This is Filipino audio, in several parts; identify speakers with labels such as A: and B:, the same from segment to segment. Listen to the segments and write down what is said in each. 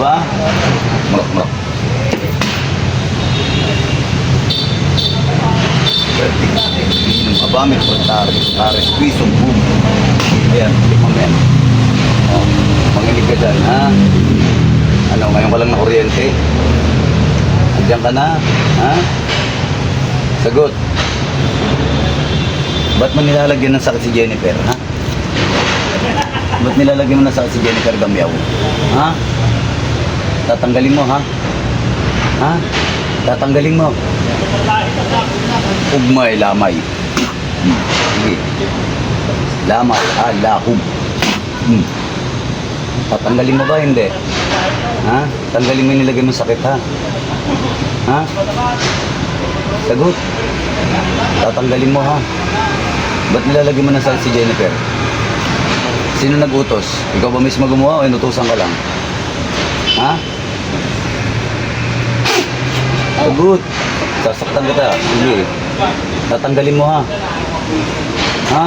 A: ba? Marok, marok. Minum abami portare, ares piso boom. Ayan, yan. Oh, manginig ka dyan, ha? Ano, ngayon ka lang na kuryente? Andiyan ka na, ha? Sagot. Ba't mo nilalagyan ng sakit si Jennifer, ha? Ba't nilalagyan mo ng sakit si Jennifer Gamyaw? Ha? Tatanggalin mo, ha? Ha? Tatanggalin mo. Ugmay, lamay. Sige. Lamay, ah, lahog. Hmm. Tatanggalin mo ba? Hindi. Ha? Tanggalin mo nilagay mo sakit, ha? Ha? Sagot. Tatanggalin mo, ha? Ba't nilalagyan mo ng sakit si Jennifer? Sino nag-utos? Ikaw ba mismo gumawa o inutusan ka lang? Ha? Sagot. Sasaktan kita. Sige. Tatanggalin mo ha. Ha?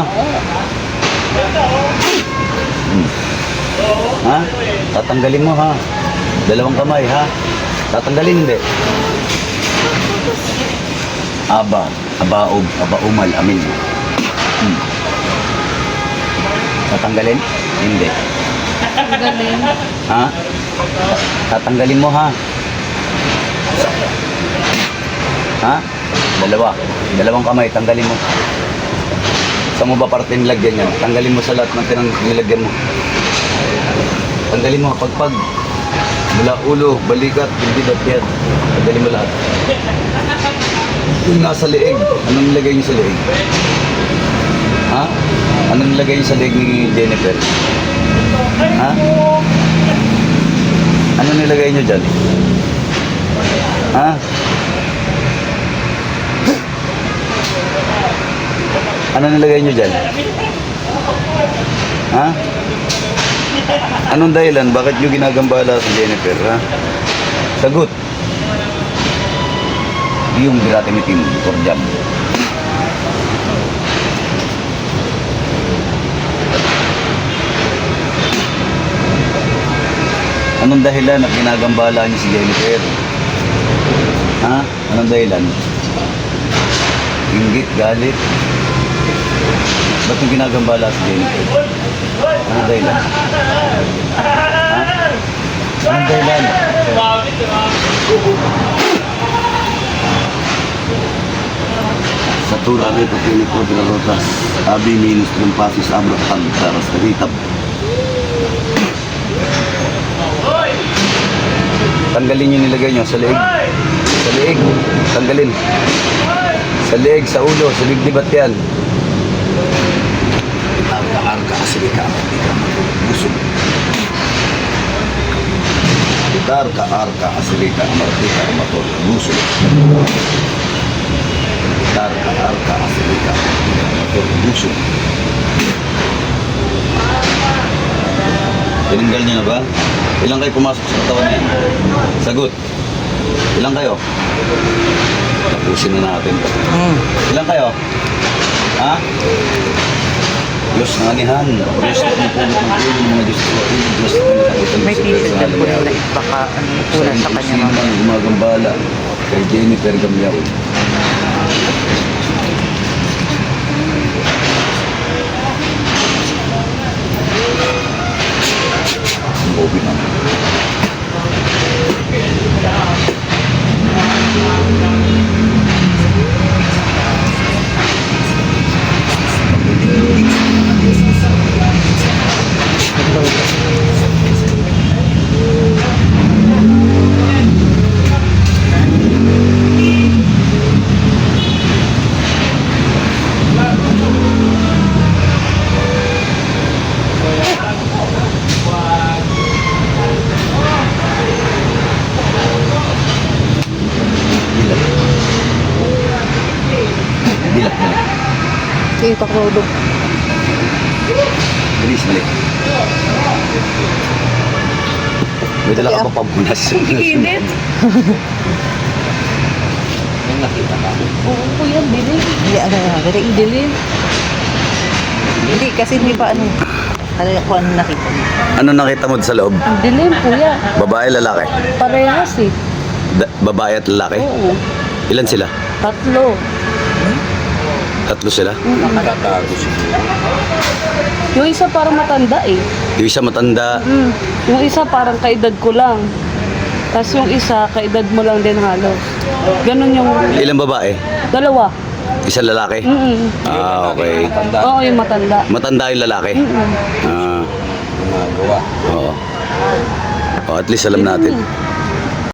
A: Hmm. Ha? Tatanggalin mo ha. Dalawang kamay ha. Tatanggalin hindi. Aba, abaob, abaumal, amin. Hmm. Tatanggalin? Hindi.
B: Galing.
A: Ha? Tatanggalin mo ha. Ha? Dalawa. Dalawang kamay, tanggalin mo. Saan mo ba parte nilagyan yan? Tanggalin mo sa lahat ng tinang nilagyan mo. Tanggalin mo, pagpag. Mula ulo, balikat, hindi at yan. Tanggalin mo lahat. Yung nasa leeg, anong nilagay niyo sa leeg? Ha? Anong nilagay niyo sa leeg ni Jennifer? Ha? Ano nilagay niyo dyan? Ha? Ano nilagay niyo dyan? Ha? Anong dahilan? Bakit niyo ginagambala si Jennifer, ha? Sagot. Yung biratimitim, kordiam. Anong dahilan at ginagambala niyo si Jennifer? Ha? Anong dahilan? Inggit, galit? Ba't yung ginagambala si Jennifer? Anong dahilan? Ha? Anong dahilan? Sa tula rin ito piniko rotas Abi minus trumpasis abra pantaras kahitab Tanggalin yung nilagay nyo sa leeg. Sa leeg. Tanggalin. Sa leeg, sa ulo, sa dibdibat yan. Arka-arka asilika. Busog. Arka-arka asilika. Amartika amator. Busog. Arka-arka asilika. Amator. Busog. Tinanggal niyo na ba? Ilang kayo pumasok sa katawan niya? Sagot. Ilang kayo? Tapusin na natin.
B: Hmm.
A: Ilang kayo? Ha? Diyos na anihan. Diyos na pinupulot ng ulo ng mga Diyos na ulo. Diyos na pinakabutan
B: May t-shirt dyan po na baka ano punan sa kanya
A: man gumagambala kay Jennifer Gamyaw. Ang bobi naman.
B: Sige, pakrolog.
A: Bilis, balik. May dala ka
B: Okay,
A: pa pampunas.
B: Init.
A: Yung nakita ka.
B: Oo, kuya, bilhin. Hindi, ano na, dali, bilhin. Hindi, kasi hindi pa ano. Ano kung ano nakita niyo?
A: Ano nakita mo sa loob?
B: Ang dilim, kuya.
A: Babae, lalaki?
B: Parehas eh.
A: Da- babae at lalaki?
B: Oo.
A: Ilan sila?
B: Tatlo.
A: Tatlo sila?
C: Nakatago siguro.
B: Yung isa parang matanda eh.
A: Yung isa matanda,
B: Mm. Yung isa parang kaedad ko lang. Tapos yung isa, kaedad mo lang din halos. Ganon yung
A: ilang babae?
B: dalawa.
A: Isang lalaki?
B: Mm
A: Ah, okay.
C: Tanda.
B: Oo, yung matanda.
A: Matanda yung lalaki?
B: Mm-mm.
A: Ah,
C: Gumagawa.
A: oo. Oh, at least alam natin.